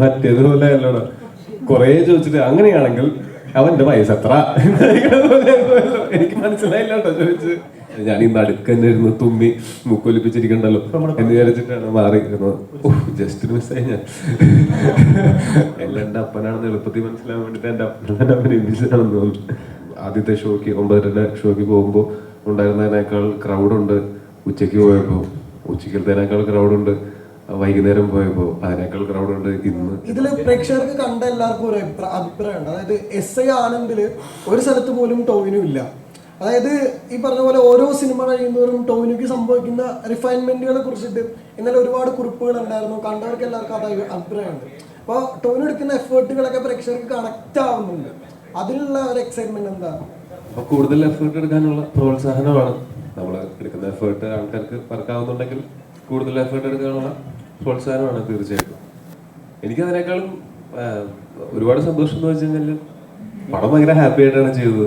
മറ്റേതുപോലെ അല്ലടാ കൊറേ ചോദിച്ചിട്ട് അങ്ങനെയാണെങ്കിൽ അവന്റെ വയസ്സ് എത്ര? എനിക്ക് മനസ്സിലായില്ല ചോദിച്ചു. ഞാൻ ഈ നടുക്കന്നെ ഇരുന്ന് തുമ്മി മുക്കൊലിപ്പിച്ചിരിക്കണ്ടല്ലോ എന്ന് വിചാരിച്ചിട്ടാണ് മാറിയിരുന്നത് ജസ്റ്റ് മിസ്സായി ഞാൻ. എല്ലാം എന്റെ അപ്പനാണെന്ന് എളുപ്പത്തിൽ മനസ്സിലാൻ വേണ്ടിട്ട് എന്റെ അപ്പനെ തന്നെ അഭിനയിപ്പിച്ചതാണെന്ന് തോന്നുന്നു. ആദ്യത്തെ ഷോക്ക് ഒമ്പതരന്റെ ഷോക്ക് പോകുമ്പോൾ ഉണ്ടായിരുന്നതിനേക്കാൾ ക്രൗഡുണ്ട് ഉച്ചയ്ക്ക് പോയപ്പോൾ ഉച്ചക്കലത്തേനേക്കാൾ ക്രൗഡുണ്ട് വൈകുന്നേരം പോയപ്പോ അതിനേക്കാൾ ക്രൗഡുണ്ട് ഇന്ന്. ഇതിൽ പ്രേക്ഷകർക്ക് കണ്ട എല്ലാവർക്കും ഒരു അഭിപ്രായം അഭിപ്രായമുണ്ട് അതായത് എസ് ഐ ആണെങ്കിൽ ഒരു സ്ഥലത്ത് പോലും ടോവിനും ഇല്ല. അതായത് ഈ പറഞ്ഞ പോലെ ഓരോ സിനിമ കഴിയുന്നവരും ടോവിനുക്ക് സംഭവിക്കുന്ന റിഫൈൻമെന്റുകളെ കുറിച്ചിട്ട് ഇന്നലെ ഒരുപാട് കുറിപ്പുകൾ ഉണ്ടായിരുന്നു. കണ്ടവർക്ക് എല്ലാവർക്കും അത് അഭി- അഭിപ്രായമുണ്ട് അപ്പോൾ ടോവിന് എടുക്കുന്ന എഫേർട്ടുകളൊക്കെ പ്രേക്ഷകർക്ക് കണക്ട് ആവുന്നുണ്ട്. അതിലുള്ള ഒരു എക്സൈറ്റ്മെന്റ് എന്താ? അപ്പൊ കൂടുതൽ എഫേർട്ട് എടുക്കാനുള്ള പ്രോത്സാഹനമാണ് നമ്മൾ എടുക്കുന്ന എഫേർട്ട് ആൾക്കാർക്ക് പറക്കാവുന്നുണ്ടെങ്കിൽ കൂടുതൽ എഫേർട്ട് എടുക്കാനുള്ള പ്രോത്സാഹനമാണ് തീർച്ചയായിട്ടും. എനിക്ക് അതിനേക്കാളും ഒരുപാട് സന്തോഷം എന്ന് വെച്ച് കഴിഞ്ഞാൽ പടം ഭയങ്കര ഹാപ്പി ആയിട്ടാണ് ചെയ്തത്.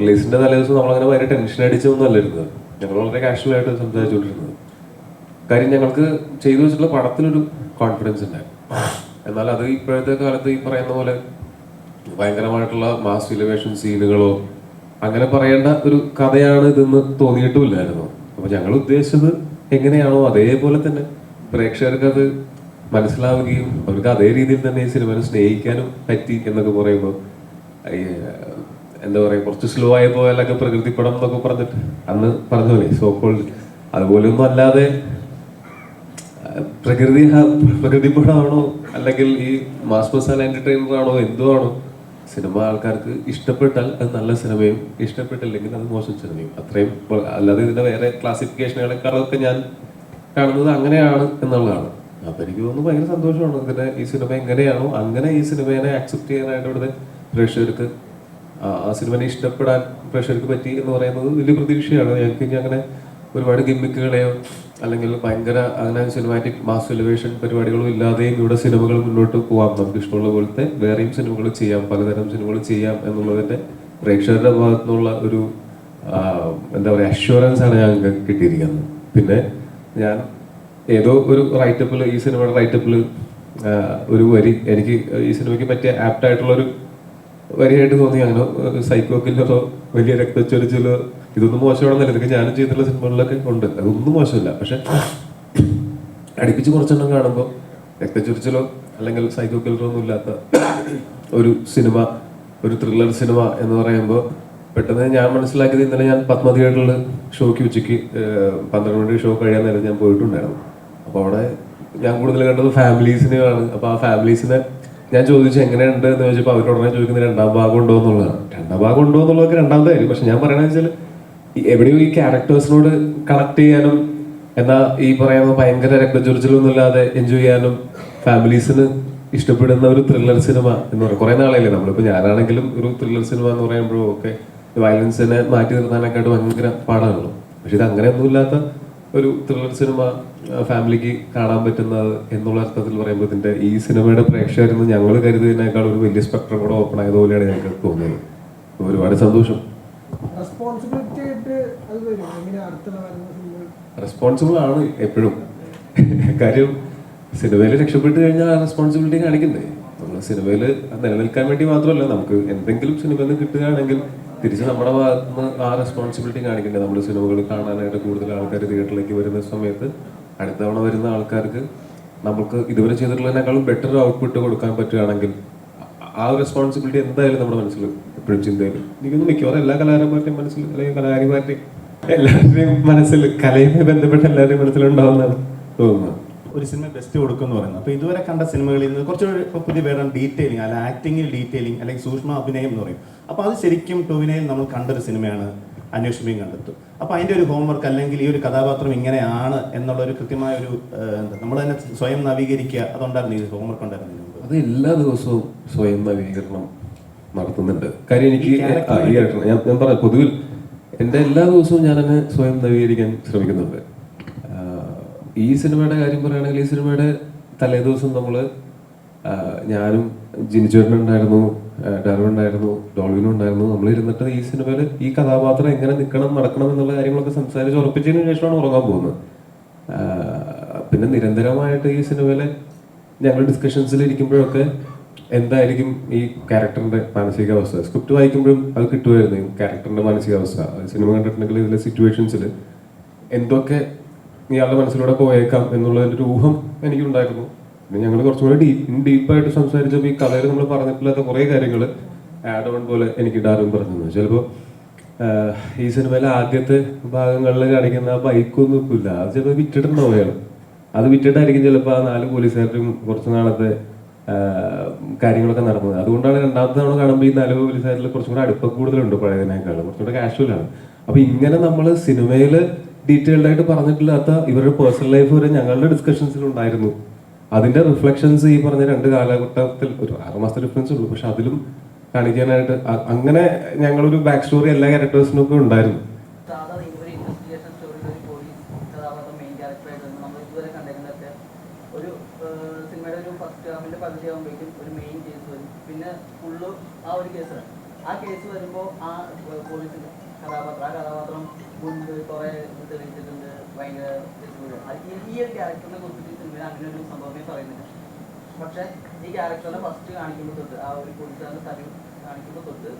റിലീസിന്റെ തലേദിവസം നമ്മളങ്ങനെ ഭയങ്കര ടെൻഷൻ അടിച്ചൊന്നും അല്ലായിരുന്നത് ഞങ്ങൾ വളരെ കാഷ്വൽ ആയിട്ട് സംസാരിച്ചുകൊണ്ടിരുന്നത്. കാര്യം ഞങ്ങൾക്ക് ചെയ്തു വെച്ചിട്ടുള്ള പടത്തിനൊരു കോൺഫിഡൻസ് ഉണ്ടായിരുന്നു എന്നാൽ അത് ഇപ്പോഴത്തെ കാലത്ത് ഈ പറയുന്ന പോലെ ഭയങ്കരമായിട്ടുള്ള മാസ് ഇലവേഷൻ സീനുകളോ അങ്ങനെ പറയേണ്ട ഒരു കഥയാണ് ഇതെന്ന് തോന്നിയിട്ടുമില്ലായിരുന്നു. അപ്പൊ ഞങ്ങൾ ഉദ്ദേശിച്ചത് എങ്ങനെയാണോ അതേപോലെ തന്നെ പ്രേക്ഷകർക്ക് അത് മനസ്സിലാവുകയും അവർക്ക് അതേ രീതിയിൽ തന്നെ ഈ സിനിമനെ സ്നേഹിക്കാനും പറ്റി എന്നൊക്കെ പറയുമ്പോൾ എന്താ പറയുക കുറച്ച് സ്ലോ ആയി പോയാലൊക്കെ പ്രകൃതി പടം എന്നൊക്കെ പറഞ്ഞിട്ട് അന്ന് പറഞ്ഞു പോലെ സോ അതുപോലെ ഒന്നും അല്ലാതെ പ്രകൃതി ഹ- പ്രകൃതി പടമാണോ അല്ലെങ്കിൽ ഈ മാസ് മസാല എന്റർടൈനർ ആണോ എന്തോ ആണോ സിനിമ ആൾക്കാർക്ക് ഇഷ്ടപ്പെട്ടാൽ അത് നല്ല സിനിമയും ഇഷ്ടപ്പെട്ടില്ലെങ്കിൽ അത് മോശം സിനിമയും. അത്രയും അല്ലാതെ ഇതിന്റെ വേറെ ക്ലാസിഫിക്കേഷനുകളെക്കാളൊക്കെ ഞാൻ കാണുന്നത് അങ്ങനെയാണ് എന്നുള്ളതാണ്. അപ്പൊ എനിക്ക് തോന്നുന്നു ഭയങ്കര സന്തോഷമാണ്. ഇതിന്റെ ഈ സിനിമ എങ്ങനെയാണോ അങ്ങനെ ഈ സിനിമയെ ആക്സെപ്റ്റ് ചെയ്യാനായിട്ട് ഇവിടുത്തെ പ്രേക്ഷകർക്ക് ആ ആ സിനിമനെ ഇഷ്ടപ്പെടാൻ പ്രേക്ഷകർക്ക് പറ്റി എന്ന് പറയുന്നത് വലിയ പ്രതീക്ഷയാണ്. ഞങ്ങൾക്ക് ഇനി അങ്ങനെ ഒരുപാട് ഗിമ്മിക്കുകളെയോ അല്ലെങ്കിൽ ഭയങ്കര അങ്ങനെ സിനിമാറ്റിക് മാസ് എലിവേഷൻ പരിപാടികളും ഇല്ലാതെയും ഇവിടെ സിനിമകൾ മുന്നോട്ട് പോവാം. നമുക്ക് ഇഷ്ടമുള്ള പോലത്തെ വേറെയും സിനിമകൾ ചെയ്യാം പലതരം സിനിമകൾ ചെയ്യാം എന്നുള്ളതിന്റെ പ്രേക്ഷകരുടെ ഭാഗത്തുനിന്നുള്ള ഒരു എന്താ പറയുക അഷ്വറൻസ് ആണ് ഞങ്ങൾക്ക് കിട്ടിയിരിക്കുന്നത്. പിന്നെ ഞാൻ ഏതോ ഒരു റൈറ്റപ്പിൽ ഈ സിനിമയുടെ റൈറ്റപ്പിൽ ഒരു വരി. എനിക്ക് ഈ സിനിമയ്ക്ക് പറ്റിയ ആപ്റ്റ് ആയിട്ടുള്ള ഒരു വരിയായിട്ട് തോന്നി. അങ്ങനെ സൈക്കോ കില്ലറോ വലിയ രക്തച്ചൊരിച്ചിലോ ഇതൊന്നും മോശമാണെന്നല്ല. ഇതൊക്കെ ഞാനും ചെയ്തിട്ടുള്ള സിനിമകളിലൊക്കെ ഉണ്ട്. അതൊന്നും മോശമില്ല. പക്ഷെ അടുപ്പിച്ച് കുറച്ചെണ്ണം കാണുമ്പോൾ രക്തച്ചൊരിച്ചിലോ അല്ലെങ്കിൽ സൈക്കോ കില്ലറോ ഒന്നും ഇല്ലാത്ത ഒരു സിനിമ ഒരു ത്രില്ലർ സിനിമ എന്ന് പറയുമ്പോൾ പെട്ടെന്ന് ഞാൻ മനസ്സിലാക്കിയത് ഇന്നലെ ഞാൻ പത്മ തിയേറ്ററിൽ ഷോക്ക് ഉച്ചയ്ക്ക് പന്ത്രണ്ട് മണി ഷോ കഴിയാൻ നേരം ഞാൻ പോയിട്ടുണ്ടായിരുന്നു. അപ്പോൾ അവിടെ ഞാൻ കൂടുതൽ കണ്ടത് ഫാമിലീസിനെയാണ് അപ്പോൾ ആ ഫാമിലീസിനെ ഞാൻ ചോദിച്ചു എങ്ങനെയുണ്ട്? എന്ന് ചോദിച്ചപ്പോൾ അവരോട് ഉടനെ ചോദിക്കുന്നത് രണ്ടാം ഭാഗം ഉണ്ടോ എന്നുള്ളതാണ്. രണ്ടാം ഭാഗം ഉണ്ടോ എന്നുള്ളതൊക്കെ രണ്ടാമത്തെ കാര്യം. പക്ഷെ ഞാൻ പറയണത് വെച്ചാൽ എവിടെയോ ഈ ക്യാരക്ടേഴ്സിനോട് കണക്ട് ചെയ്യാനും എന്നാ ഈ പറയുന്ന ഭയങ്കര രക്തചൊരിച്ചിലൊന്നും ഇല്ലാതെ എൻജോയ് ചെയ്യാനും ഫാമിലീസിന് ഇഷ്ടപ്പെടുന്ന ഒരു ത്രില്ലർ സിനിമ എന്ന് പറയും കുറെ നാളായില്ലേ നമ്മളിപ്പോ ഞാനാണെങ്കിലും ഒരു ത്രില്ലർ സിനിമ എന്ന് പറയുമ്പോഴും ഒക്കെ വയലൻസിനെ മാറ്റി നിർത്താനൊക്കെയായിട്ട് ഭയങ്കര പാടാണല്ലോ. പക്ഷെ ഇത് അങ്ങനെയൊന്നും ഇല്ലാത്ത ഒരു ത്രില്ലർ സിനിമ ഫാമിലിക്ക് കാണാൻ പറ്റുന്നത് എന്നുള്ള അർത്ഥത്തിൽ പറയുമ്പോൾ ഇതിന്റെ ഈ സിനിമയുടെ പ്രേക്ഷകരുന്ന് ഞങ്ങൾ കരുതിയതിനേക്കാൾ ഒരു വലിയ സ്പെക്ട്രം കൂടെ ഓപ്പൺ ആയതുപോലെയാണ് ഞങ്ങൾക്ക് തോന്നിയത്. ഒരുപാട് സന്തോഷം. റെസ്പോൺസിബിൾ ആണ് എപ്പോഴും. കാര്യം സിനിമയിൽ രക്ഷപ്പെട്ട് കഴിഞ്ഞാൽ റെസ്പോൺസിബിലിറ്റി കാണിക്കുന്നേ. നമ്മൾ സിനിമയിൽ നിലനിൽക്കാൻ വേണ്ടി മാത്രമല്ല നമുക്ക് എന്തെങ്കിലും സിനിമയിൽ നിന്ന് കിട്ടുകയാണെങ്കിൽ തിരിച്ച് നമ്മുടെ ഭാഗത്ത് നിന്ന് ആ റെസ്പോൺസിബിലിറ്റി കാണിക്കണ്ടേ? നമ്മുടെ സിനിമകൾ കാണാനായിട്ട് കൂടുതൽ ആൾക്കാർ തിയേറ്ററിലേക്ക് വരുന്ന സമയത്ത് അടുത്ത തവണ വരുന്ന ആൾക്കാർക്ക് നമുക്ക് ഇതുവരെ ചെയ്തിട്ടുള്ളതിനേക്കാളും ബെറ്റർ ഔട്ട്പുട്ട് കൊടുക്കാൻ പറ്റുകയാണെങ്കിൽ ആ റെസ്പോൺസിബിലിറ്റി എന്തായാലും നമ്മുടെ മനസ്സിൽ എപ്പോഴും ചിന്തയിൽ എനിക്കൊന്നും മിക്കവാറും എല്ലാ കലാകാരന്മാരുടെയും മനസ്സിൽ അല്ലെങ്കിൽ കലാകാരിമാരുടെയും എല്ലാവരുടെയും മനസ്സിൽ കലയുമായി ബന്ധപ്പെട്ട എല്ലാവരുടെയും മനസ്സിലുണ്ടാവുന്നതാണ് തോന്നുന്നത്. ഒരു സിനിമ ബെസ്റ്റ് കൊടുക്കും എന്ന് പറയുന്നത് അപ്പോൾ ഇതുവരെ കണ്ട സിനിമകളിൽ നിന്ന് കുറച്ചുകൂടി ഇപ്പോൾ പുതിയ പേരാണ് ഡീറ്റെയിലിംഗ് അല്ല ആക്ടിങ്ങിൽ ഡീറ്റെയിലിംഗ് അല്ലെങ്കിൽ സൂക്ഷ്മ അഭിനയം എന്ന് പറയും. അപ്പോൾ അത് ശരിക്കും ടൂവിനയിൽ നമ്മൾ കണ്ടൊരു സിനിമയാണ് അന്വേഷിപ്പിയും കണ്ടെത്തും. അപ്പോൾ അതിന്റെ ഒരു ഹോംവർക്ക് അല്ലെങ്കിൽ ഈ ഒരു കഥാപാത്രം ഇങ്ങനെയാണ് എന്നുള്ള ഒരു കൃത്യമായ ഒരു എന്താ നമ്മൾ തന്നെ സ്വയം നവീകരിക്കുക. അതുണ്ടായിരുന്നു ഈ ഹോംവർക്ക് ഉണ്ടായിരുന്നു അത് എല്ലാ ദിവസവും സ്വയം നവീകരണം നടത്തുന്നുണ്ട്. കാര്യം എനിക്ക് ഞാൻ ഞാൻ പറയാം പൊതുവിൽ എന്റെ എല്ലാ ദിവസവും ഞാൻ തന്നെ സ്വയം നവീകരിക്കാൻ ശ്രമിക്കുന്നുണ്ട്. ഈ സിനിമയുടെ കാര്യം പറയുകയാണെങ്കിൽ ഈ സിനിമയുടെ തലേദിവസം നമ്മൾ ഞാനും ജിനിച്ചേട്ടൻ ഉണ്ടായിരുന്നു ഡെറു ഉണ്ടായിരുന്നു ഡോൾവിനും ഉണ്ടായിരുന്നു. നമ്മൾ ഇരുന്നിട്ട് ഈ സിനിമയിൽ ഈ കഥാപാത്രം എങ്ങനെ നിൽക്കണം നടക്കണം എന്നുള്ള കാര്യങ്ങളൊക്കെ സംസാരിച്ച് ഉറപ്പിച്ചതിന് ശേഷമാണ് ഉറങ്ങാൻ പോകുന്നത്. പിന്നെ നിരന്തരമായിട്ട് ഈ സിനിമയിലെ ഞങ്ങൾ ഡിസ്കഷൻസിൽ ഇരിക്കുമ്പോഴൊക്കെ എന്തായിരിക്കും ഈ ക്യാരക്ടറിന്റെ മാനസികാവസ്ഥ? സ്ക്രിപ്റ്റ് വായിക്കുമ്പോഴും അത് കിട്ടുമായിരുന്നു ക്യാരക്ടറിന്റെ മാനസികാവസ്ഥ. സിനിമ കണ്ടിട്ടുണ്ടെങ്കിൽ ഇതിലെ സിറ്റുവേഷൻസിൽ എന്തൊക്കെ ഇയാളുടെ മനസ്സിലൂടെ പോയേക്കാം എന്നുള്ളതിന്റെ ഒരു ഊഹം എനിക്കുണ്ടായിരുന്നു. പിന്നെ ഞങ്ങൾ കുറച്ചും കൂടി ഡീപ്പ് ഡീപ്പായിട്ട് സംസാരിച്ചപ്പോൾ ഈ കഥയിൽ നമ്മൾ പറഞ്ഞിട്ടില്ലാത്ത കുറേ കാര്യങ്ങൾ ആഡ് ഓൺ പോലെ എനിക്ക് ഡാരും പറഞ്ഞു ചിലപ്പോൾ ഈ സിനിമയിലെ ആദ്യത്തെ ഭാഗങ്ങളിൽ കാണിക്കുന്ന ആ ബൈക്കൊന്നും ഇല്ല അത് ചിലപ്പോൾ വിറ്റിട്ടുണ്ടാവും അത് വിറ്റിട്ടായിരിക്കും ചിലപ്പോൾ ആ നാല് പോലീസുകാരും കുറച്ച് നാളത്തെ കാര്യങ്ങളൊക്കെ നടന്നത്. അതുകൊണ്ടാണ് രണ്ടാമത്തെ തവണ കാണുമ്പോൾ ഈ നാല് പോലീസുകാരിൽ കുറച്ചും കൂടെ അടുപ്പം കൂടുതലുണ്ട് പഴയതിനേക്കാളും. കുറച്ചും കൂടെ കാഷ്വലാണ് അപ്പോൾ ഇങ്ങനെ നമ്മൾ സിനിമയിൽ ഡീറ്റെയിൽഡ് ആയിട്ട് പറഞ്ഞിട്ടില്ലാത്ത ഇവരുടെ പേഴ്സണൽ ലൈഫ് വരെ ഞങ്ങളുടെ ഡിസ്കഷൻസിൽ ഉണ്ടായിരുന്നു. അതിന്റെ റിഫ്ലക്ഷൻസ് ഈ പറഞ്ഞ രണ്ട് കാലഘട്ടത്തിൽ ഒരു ആറുമാസത്തെ ഡിഫറൻസ് ഉള്ളൂ. പക്ഷെ അതിലും കാണിക്കാനായിട്ട് അങ്ങനെ ഞങ്ങളൊരു ബാക്ക് സ്റ്റോറി എല്ലാ ക്യാരക്ടേഴ്സിനും ഒക്കെ ഉണ്ടായിരുന്നു. ആ കേസ് വരുമ്പോൾ ആ പോലീസിന്റെ കഥാപാത്രം ആ കഥാപാത്രം മുൻപ് കുറെ തെളിയിച്ചിട്ടുണ്ട് ഭയങ്കര. ഈ- ഒരു ക്യാരക്ടറിനെ കുറിച്ചിട്ട് സിനിമയിൽ അങ്ങനെ ഒരു സംഭവമേ പറയുന്നില്ല. പക്ഷെ ഈ ക്യാരക്ടറിനെ ഫസ്റ്റ് കാണിക്കുമ്പോൾ തൊട്ട് ആ ഒരു പോലീസുകാരന്റെ തലു കാണിക്കുമ്പോൾ തൊട്ട്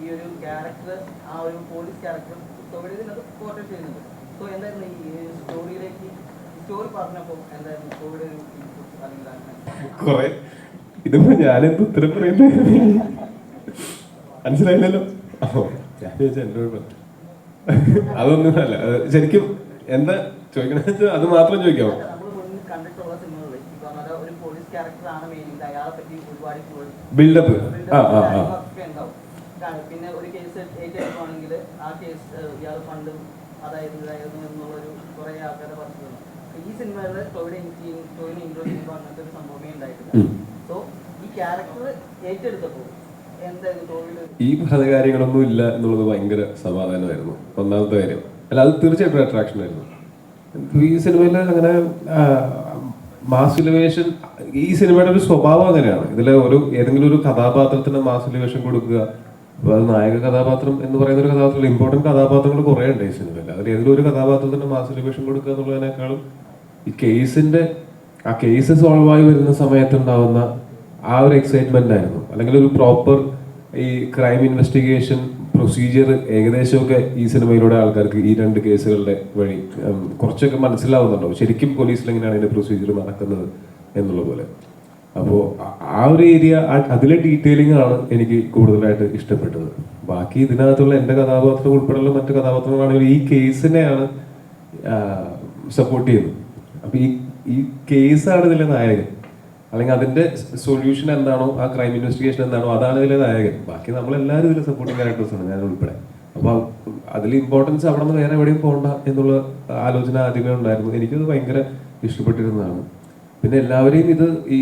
ഈ ഒരു ക്യാരക്ടർ ആ ഒരു പോലീസ് ക്യാരക്ടർ സ്റ്റോറി ഇതിനകത്ത് പോർട്രേറ്റ് ചെയ്യുന്നുണ്ട്. സോ എന്തായിരുന്നു ഈ സ്റ്റോറിയിലേക്ക് സ്റ്റോറി പറഞ്ഞപ്പോൾ എന്തായിരുന്നു കോവിഡ് ഒരു കുറെ. ഇതിപ്പോ ഞാനെന്ത് ഉത്തരം പറയുന്നത് മനസ്സിലായില്ലല്ലോ? ഞാൻ ചോദിച്ചാൽ എന്റെ കുഴപ്പം. അതൊന്നും അല്ല ശരിക്കും എന്താ ചോദിക്കണെന്ന് അത് മാത്രം ചോദിക്കാമോ ബിൽഡപ്പ് ആ ആ ആ. പിന്നെ ഒരു കേസ് ഏറ്റെടുക്കുകയാണെങ്കിൽ ആ കേസ് ഇയാൾ ഫണ്ടും അതായത് ഇതായിരുന്നു എന്നുള്ളൊരു കുറേ ആൾക്കാരെ പറഞ്ഞിട്ടുണ്ട്. ഈ സിനിമയിലെ തൊഴിൽ തൊഴിൽ ഇൻക്ലൂഡ് ചെയ്യുമ്പോൾ അങ്ങനത്തെ ഒരു സംഭവമേ ഉണ്ടായിട്ടില്ല. സോ ഈ ക്യാരക്ടർ ഏറ്റെടുത്തപ്പോൾ ഈ പറഞ്ഞ കാര്യങ്ങളൊന്നും ഇല്ല എന്നുള്ളത് ഭയങ്കര സമാധാനമായിരുന്നു. ഒന്നാമത്തെ കാര്യം. അല്ല അത് തീർച്ചയായിട്ടും അട്രാക്ഷൻ ആയിരുന്നു. ഈ സിനിമയിൽ അങ്ങനെ മാസ് ഇലിവേഷൻ ഈ സിനിമയുടെ ഒരു സ്വഭാവം അങ്ങനെയാണ്. ഇതിലെ ഒരു ഏതെങ്കിലും ഒരു കഥാപാത്രത്തിന് മാസ് ഇലിവേഷൻ കൊടുക്കുക അപ്പൊ അത് നായക കഥാപാത്രം എന്ന് പറയുന്ന ഒരു കഥാപാത്രം ഇമ്പോർട്ടന്റ് കഥാപാത്രങ്ങൾ കുറേ ഉണ്ട് ഈ സിനിമയിൽ. അതിൽ ഏതെങ്കിലും ഒരു കഥാപാത്രത്തിന് മാസ് ഇലിവേഷൻ കൊടുക്കുക എന്നുള്ളതിനേക്കാളും ഈ കേസിന്റെ ആ കേസ് സോൾവ് ആയി വരുന്ന സമയത്തുണ്ടാവുന്ന ആ ഒരു എക്സൈറ്റ്മെന്റ് ആയിരുന്നു. അല്ലെങ്കിൽ ഒരു പ്രോപ്പർ ഈ ക്രൈം ഇൻവെസ്റ്റിഗേഷൻ പ്രൊസീജിയർ ഏകദേശമൊക്കെ ഈ സിനിമയിലൂടെ ആൾക്കാർക്ക് ഈ രണ്ട് കേസുകളുടെ വഴി കുറച്ചൊക്കെ മനസ്സിലാവുന്നുണ്ടാവും ശരിക്കും പോലീസിൽ എങ്ങനെയാണ് ഇതിന്റെ പ്രൊസീജിയർ നടക്കുന്നത് എന്നുള്ള പോലെ. അപ്പോൾ ആ ഒരു ഏരിയ അതിലെ ഡീറ്റെയിലിംഗ് ആണ് എനിക്ക് കൂടുതലായിട്ട് ഇഷ്ടപ്പെട്ടത്. ബാക്കി ഇതിനകത്തുള്ള എന്റെ കഥാപാത്രം ഉൾപ്പെടെയുള്ള മറ്റു കഥാപാത്രങ്ങളാണെങ്കിൽ ഈ കേസിനെയാണ് സപ്പോർട്ട് ചെയ്യുന്നത്. അപ്പൊ ഈ ഈ കേസാണ് ഇതിലെ നായകൻ. അല്ലെങ്കിൽ അതിന്റെ സൊല്യൂഷൻ എന്താണോ ആ ക്രൈം ഇൻവെസ്റ്റിഗേഷൻ എന്താണോ അതാണ് ഇതിലെ നായകൻ. ബാക്കി നമ്മൾ എല്ലാവരും ഇതിലെ സപ്പോർട്ടിംഗ് ക്യാരക്ടേഴ്സ് ആണ് ഞാൻ ഉൾപ്പെടെ. അപ്പൊ അതിൽ ഇമ്പോർട്ടൻസ് അവിടെ നിന്ന് വേറെ എവിടെയും പോകണ്ട എന്നുള്ള ആലോചന ആദ്യമേ ഉണ്ടായിരുന്നു. എനിക്കത് ഭയങ്കര ഇഷ്ടപ്പെട്ടിരുന്നതാണ്. പിന്നെ എല്ലാവരെയും ഇത് ഈ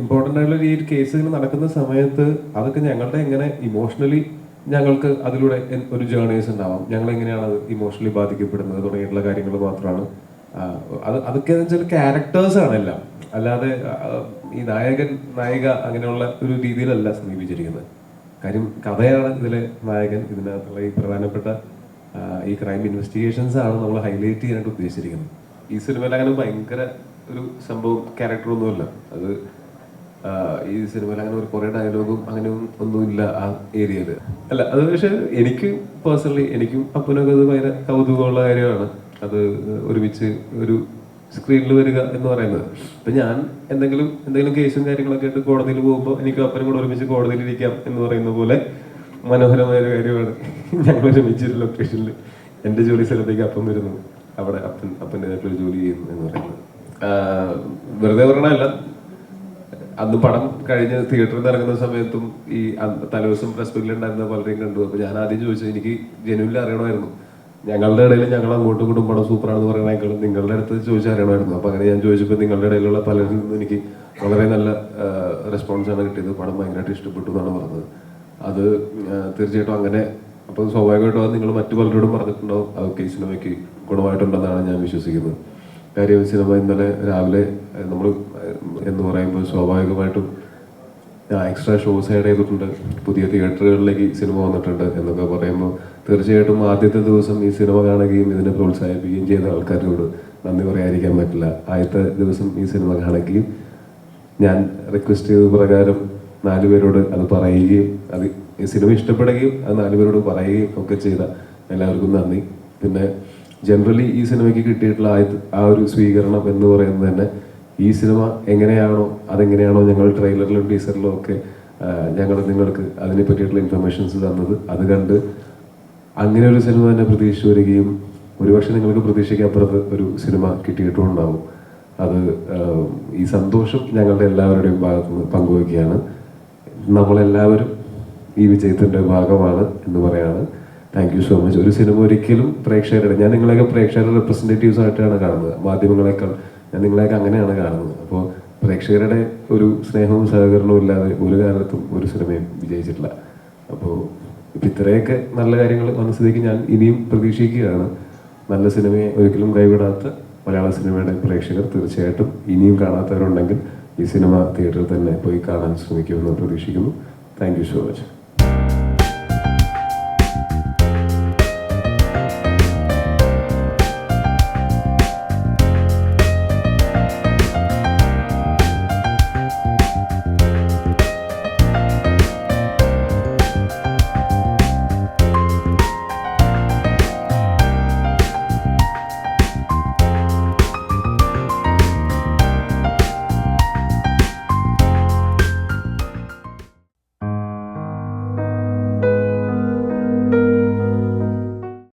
ഇമ്പോർട്ടന്റ് ആയിട്ടുള്ള ഈ ഒരു കേസ് നടക്കുന്ന സമയത്ത് അതൊക്കെ ഞങ്ങളുടെ എങ്ങനെ ഇമോഷണലി ഞങ്ങൾക്ക് അതിലൂടെ ഒരു ജേർണീസ് ഉണ്ടാവാം. ഞങ്ങൾ എങ്ങനെയാണ് അത് ഇമോഷണലി ബാധിക്കപ്പെടുന്നത് തുടങ്ങിയിട്ടുള്ള കാര്യങ്ങൾ മാത്രമാണ്. അത് അതൊക്കെ എന്ന് വെച്ചാൽ എല്ലാം. അല്ലാതെ ഈ നായകൻ നായിക അങ്ങനെയുള്ള ഒരു രീതിയിലല്ല സമീപിച്ചിരിക്കുന്നത്. കാര്യം കഥയാണ് ഇതിലെ നായകൻ. ഇതിനകത്തുള്ള ഈ പ്രധാനപ്പെട്ട ഈ ക്രൈം ഇൻവെസ്റ്റിഗേഷൻസ് ആണ് നമ്മൾ ഹൈലൈറ്റ് ചെയ്യാനായിട്ട് ഉദ്ദേശിച്ചിരിക്കുന്നത്. ഈ സിനിമയിൽ അങ്ങനെ ഭയങ്കര ഒരു സംഭവം ക്യാരക്ടറൊന്നുമില്ല അത് ഈ സിനിമയിൽ അങ്ങനെ ഒരു കുറേ ഡയലോഗും അങ്ങനെ ഒന്നുമില്ല ആ ഏരിയയിൽ. അല്ല അത് പക്ഷെ എനിക്ക് പേഴ്സണലി എനിക്കും അപ്പനൊക്കെ അത് ഭയങ്കര കൗതുകമുള്ള കാര്യമാണ്. അത് ഒരുമിച്ച് ഒരു സ്ക്രീനിൽ വരിക എന്ന് പറയുന്നത്. ഇപ്പൊ ഞാൻ എന്തെങ്കിലും എന്തെങ്കിലും കേസും കാര്യങ്ങളൊക്കെ ആയിട്ട് കോടതിയിൽ പോകുമ്പോൾ എനിക്ക് അപ്പനും കൂടെ ഒരുമിച്ച് കോടതിയിൽ ഇരിക്കാം എന്ന് പറയുന്ന പോലെ മനോഹരമായ ഒരു കാര്യമാണ്. ഞങ്ങൾ ഒരുമിച്ച് ഒരു ലൊക്കേഷനിൽ എന്റെ ജോലി സ്ഥലത്തേക്ക് അപ്പം വരുന്നു. അവിടെ അപ്പൻ അപ്പന്റെതായിട്ടുള്ള ജോലി ചെയ്യുന്നു എന്ന് പറയുന്നത്. വെറുതെ പറയണമല്ല അന്ന് പടം കഴിഞ്ഞ് തിയേറ്ററിൽ നിന്ന് ഇറങ്ങുന്ന സമയത്തും ഈ തലേ തലേദിവസം പ്രസ് മീറ്റിൽ ഉണ്ടായിരുന്ന പലരെയും കണ്ടു. അപ്പൊ ഞാൻ ആദ്യം ചോദിച്ചത് എനിക്ക് ജനുവിൽ അറിയണമായിരുന്നു. ഞങ്ങളുടെ ഇടയിൽ ഞങ്ങൾ അങ്ങോട്ടും ഇങ്ങോട്ടും പടം സൂപ്പറാണെന്ന് പറയണേക്കാളും നിങ്ങളുടെ അടുത്ത് ചോദിച്ചാൽ അറിയണമായിരുന്നു. അപ്പൊ അങ്ങനെ ഞാൻ ചോദിച്ചപ്പോൾ നിങ്ങളുടെ ഇടയിലുള്ള പലരിൽ നിന്നും എനിക്ക് വളരെ നല്ല റെസ്പോൺസാണ് കിട്ടിയത്. പടം ഭയങ്കരമായിട്ട് ഇഷ്ടപ്പെട്ടു എന്നാണ് പറഞ്ഞത്. അത് തീർച്ചയായിട്ടും അങ്ങനെ അപ്പൊ സ്വാഭാവികമായിട്ടും അത് നിങ്ങൾ മറ്റു പലരോടും പറഞ്ഞിട്ടുണ്ടാവും. അതൊക്കെ ഈ സിനിമയ്ക്ക് ഗുണമായിട്ടുണ്ടെന്നാണ് ഞാൻ വിശ്വസിക്കുന്നത്. കാര്യം സിനിമ ഇന്നലെ രാവിലെ നമ്മൾ എന്ന് പറയുമ്പോൾ സ്വാഭാവികമായിട്ടും എക്സ്ട്രാ ഷോസ് ആഡ് ചെയ്തിട്ടുണ്ട്. പുതിയ തിയേറ്ററുകളിലേക്ക് സിനിമ വന്നിട്ടുണ്ട് എന്നൊക്കെ പറയുമ്പോൾ തീർച്ചയായിട്ടും ആദ്യത്തെ ദിവസം ഈ സിനിമ കാണുകയും ഇതിനെ പ്രോത്സാഹിപ്പിക്കുകയും ചെയ്ത ആൾക്കാരോട് നന്ദി പറയാതിരിക്കാൻ പറ്റില്ല. ആദ്യത്തെ ദിവസം ഈ സിനിമ കാണുകയും ഞാൻ റിക്വസ്റ്റ് ചെയ്ത പ്രകാരം നാലുപേരോട് അത് പറയുകയും അത് ഈ സിനിമ ഇഷ്ടപ്പെടുകയും അത് നാലുപേരോട് പറയുകയും ഒക്കെ ചെയ്ത എല്ലാവർക്കും നന്ദി. പിന്നെ ജനറലി ഈ സിനിമയ്ക്ക് കിട്ടിയിട്ടുള്ള ആ ഒരു സ്വീകരണം എന്ന് പറയുന്നത് തന്നെ ഈ സിനിമ എങ്ങനെയാണോ അതെങ്ങനെയാണോ ഞങ്ങൾ ട്രെയിലറിലും ടീസറിലും ഒക്കെ ഞങ്ങൾ നിങ്ങൾക്ക് അതിനെ പറ്റിയിട്ടുള്ള ഇൻഫർമേഷൻസ് തന്നത്. അത് കണ്ട് അങ്ങനെ ഒരു സിനിമ തന്നെ പ്രതീക്ഷിച്ചു വരികയും ഒരുപക്ഷെ നിങ്ങൾക്ക് പ്രതീക്ഷയ്ക്കപ്പുറത്ത് ഒരു സിനിമ കിട്ടിയിട്ടുണ്ടാവും അത് ഈ സന്തോഷം ഞങ്ങളുടെ എല്ലാവരുടെയും ഭാഗത്തു നിന്ന് പങ്കുവയ്ക്കുകയാണ്. നമ്മളെല്ലാവരും ഈ വിജയത്തിന്റെ ഭാഗമാണ് എന്ന് പറയാണ്. താങ്ക് യു സോ മച്ച് ഒരു സിനിമ ഒരിക്കലും പ്രേക്ഷകരുടെ ഞാൻ നിങ്ങളെയൊക്കെ പ്രേക്ഷകരുടെ റെപ്രസെന്റേറ്റീവ്സ് ആയിട്ടാണ് കാണുന്നത്. മാധ്യമങ്ങളെക്കാൾ ഞാൻ നിങ്ങളെയൊക്കെ അങ്ങനെയാണ് കാണുന്നത്. അപ്പോൾ പ്രേക്ഷകരുടെ ഒരു സ്നേഹവും സഹകരണവും ഇല്ലാതെ ഒരു കാലത്തും ഒരു സിനിമയും വിജയിച്ചിട്ടില്ല. അപ്പോൾ ഇപ്പം ഇത്രയൊക്കെ നല്ല കാര്യങ്ങൾ മനസ്സിലേക്ക് ഞാൻ ഇനിയും പ്രതീക്ഷിക്കുകയാണ്. നല്ല സിനിമയെ ഒരിക്കലും കൈവിടാത്ത മലയാള സിനിമയുടെ പ്രേക്ഷകർ തീർച്ചയായിട്ടും ഇനിയും കാണാത്തവരുണ്ടെങ്കിൽ ഈ സിനിമ തിയേറ്ററിൽ തന്നെ പോയി കാണാൻ ശ്രമിക്കുമെന്ന് പ്രതീക്ഷിക്കുന്നു. Thank you so much